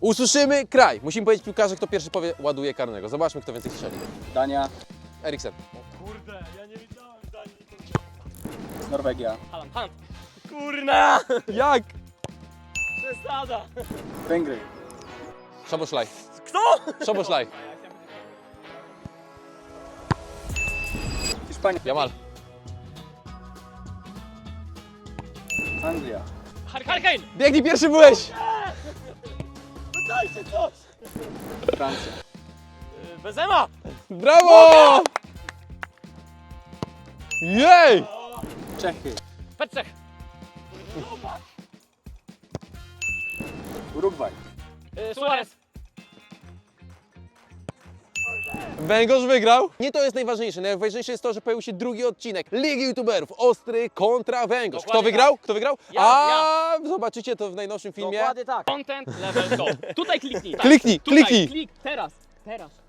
Usłyszymy kraj. Musimy powiedzieć piłkarze, kto pierwszy powie ładuje karnego. Zobaczmy, kto więcej strzeli. Dania, Eriksen. Kurde, ja nie widziałem Danii. Norwegia, Halan, Halan. Kurna! Jak? Przesada! Węgry, Szoboszlaj. Kto? Szoboszlaj. Hiszpania, Jamal. Anglia, Hurricane! Biegnij, pierwszy byłeś! Dajcie coś! Francja, Yy, Benzema! Brawo! Jej! Czechy, Petrzech! Urugwaj, Yy, Suarez! Węgorz wygrał. Nie to jest najważniejsze. Najważniejsze jest to, że pojawił się drugi odcinek Ligi YouTuberów. Ostry kontra Węgorz. Kto Dokładnie wygrał? Kto wygrał? Ja, A zobaczycie to w najnowszym filmie. Dokładnie tak. Content level top. Tutaj kliknij. Tak. Kliknij, Tutaj, kliknij. Klik, teraz, teraz.